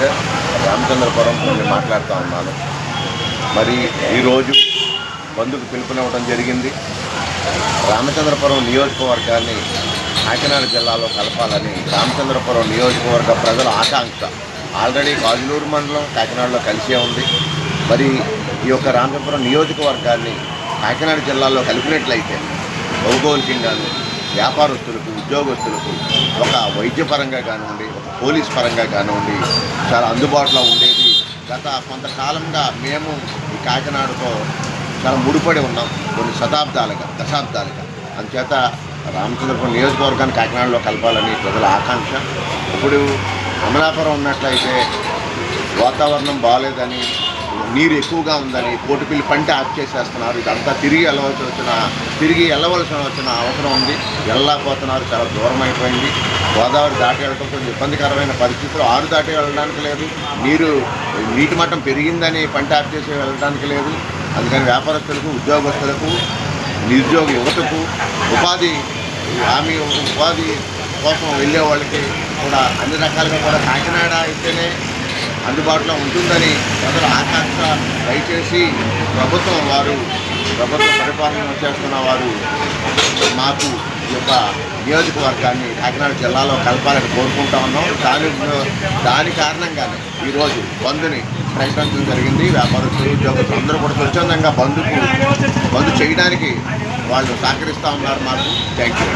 Manager Ramachandrapuram నుండి మాట్లాడుతూ ఉన్నాను. మరి ఈరోజు బంధుకు పిలుపునివ్వడం జరిగింది. రామచంద్రపురం నియోజకవర్గాన్ని కాకినాడ జిల్లాలో కలపాలని రామచంద్రపురం నియోజకవర్గ ప్రజల ఆకాంక్ష. ఆల్రెడీ కాజులూరు మండలం కాకినాడలో కలిసే ఉంది. మరి ఈ యొక్క రామచంద్రపురం నియోజకవర్గాన్ని కాకినాడ జిల్లాలో కలిపినట్లయితే భౌగోళికంగాను వ్యాపారస్తులకు ఉద్యోగస్తులకు ఒక వైద్యపరంగా కానివ్వండి ఒక పోలీస్ పరంగా కానివ్వండి చాలా అందుబాటులో ఉండేది. గత కొంతకాలంగా మేము ఈ కాకినాడతో చాలా ముడిపడి ఉన్నాం కొన్ని శతాబ్దాలుగా దశాబ్దాలుగా. అందుచేత రామచంద్రపురం నియోజకవర్గాన్ని కాకినాడలో కలపాలని ప్రజల ఆకాంక్ష. ఇప్పుడు అమలాపురం ఉన్నట్లయితే వాతావరణం బాగాలేదని నీరు ఎక్కువగా ఉందని కోటిపిల్లి పంట ఆఫ్ చేసేస్తున్నారు. ఇదంతా తిరిగి వెళ్ళవలసి వచ్చిన తిరిగి వెళ్ళవలసిన వచ్చిన అవసరం ఉంది. వెళ్ళలేకపోతున్నారు చాలా దూరం అయిపోయింది. గోదావరి దాటి వెళ్ళడం కొంచెం ఇబ్బందికరమైన పరిస్థితులు. ఆరు దాటి వెళ్ళడానికి లేదు. నీరు నీటి మట్టం పెరిగిందని పంట ఆఫ్ చేసి వెళ్ళడానికి లేదు. అందుకని వ్యాపారస్తులకు ఉద్యోగస్తులకు నిరుద్యోగ యువతకు ఉపాధి హామీ ఉపాధి కోసం వెళ్ళే వాళ్ళకి కూడా అన్ని రకాలుగా కూడా కాకినాడ అయితేనే అందుబాటులో ఉంటుందని ప్రజల ఆకాంక్ష దయచేసి ప్రభుత్వం వారు ప్రభుత్వ పరిపాలన చేస్తున్న వారు మాకు ఈ యొక్క నియోజకవర్గాన్ని కాకినాడ జిల్లాలో కలపాలని కోరుకుంటా ఉన్నాం. దాని దాని కారణంగానే ఈరోజు బంద్ని ప్రకటించడం జరిగింది. వ్యాపారస్తులు ఉద్యోగులు అందరూ కూడా స్వచ్ఛందంగా బంద్కు బంద్ చేయడానికి వాళ్ళు సహకరిస్తూ ఉన్నారు మాకు. Thank you